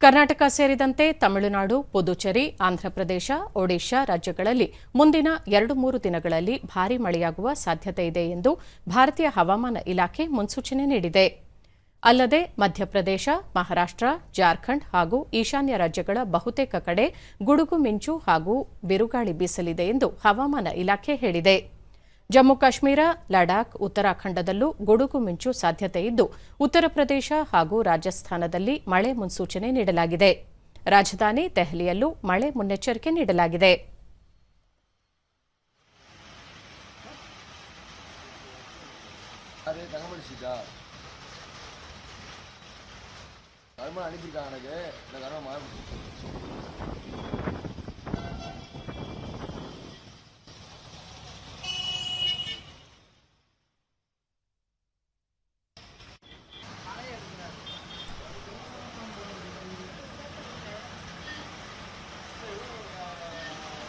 ಕರ್ನಾಟಕ ಸೇರಿದಂತೆ ತಮಿಳುನಾಡು, ಪುದುಚೇರಿ, ಆಂಧ್ರಪ್ರದೇಶ, ಒಡಿಶಾ ರಾಜ್ಯಗಳಲ್ಲಿ ಮುಂದಿನ ಎರಡು ಮೂರು ದಿನಗಳಲ್ಲಿ ಭಾರೀ ಮಳೆಯಾಗುವ ಸಾಧ್ಯತೆ ಇದೆ ಎಂದು ಭಾರತೀಯ ಹವಾಮಾನ ಇಲಾಖೆ ಮುನ್ಸೂಚನೆ ನೀಡಿದೆ. ಅಲ್ಲದೆ ಮಧ್ಯಪ್ರದೇಶ, ಮಹಾರಾಷ್ಟ್ರ, ಜಾರ್ಖಂಡ್ ಹಾಗೂ ಈಶಾನ್ಯ ರಾಜ್ಯಗಳ ಬಹುತೇಕ ಕಡೆ ಗುಡುಗು ಮಿಂಚು ಹಾಗೂ ಬಿರುಗಾಳಿ ಬೀಸಲಿದೆ ಎಂದು ಹವಾಮಾನ ಇಲಾಖೆ ಹೇಳಿದೆ. ಜಮ್ಮು ಕಾಶ್ಮೀರ, ಲಡಾಖ್, ಉತ್ತರಾಖಂಡದಲ್ಲೂ ಗುಡುಗು ಮಿಂಚು ಸಾಧ್ಯತೆ ಇದ್ದು, ಉತ್ತರ ಪ್ರದೇಶ ಹಾಗೂ ರಾಜಸ್ಥಾನದಲ್ಲಿ ಮಳೆ ಮುನ್ಸೂಚನೆ ನೀಡಲಾಗಿದೆ. ರಾಜಧಾನಿ ದೆಹಲಿಯಲ್ಲೂ ಮಳೆ ಮುನ್ನೆಚ್ಚರಿಕೆ ನೀಡಲಾಗಿದೆ.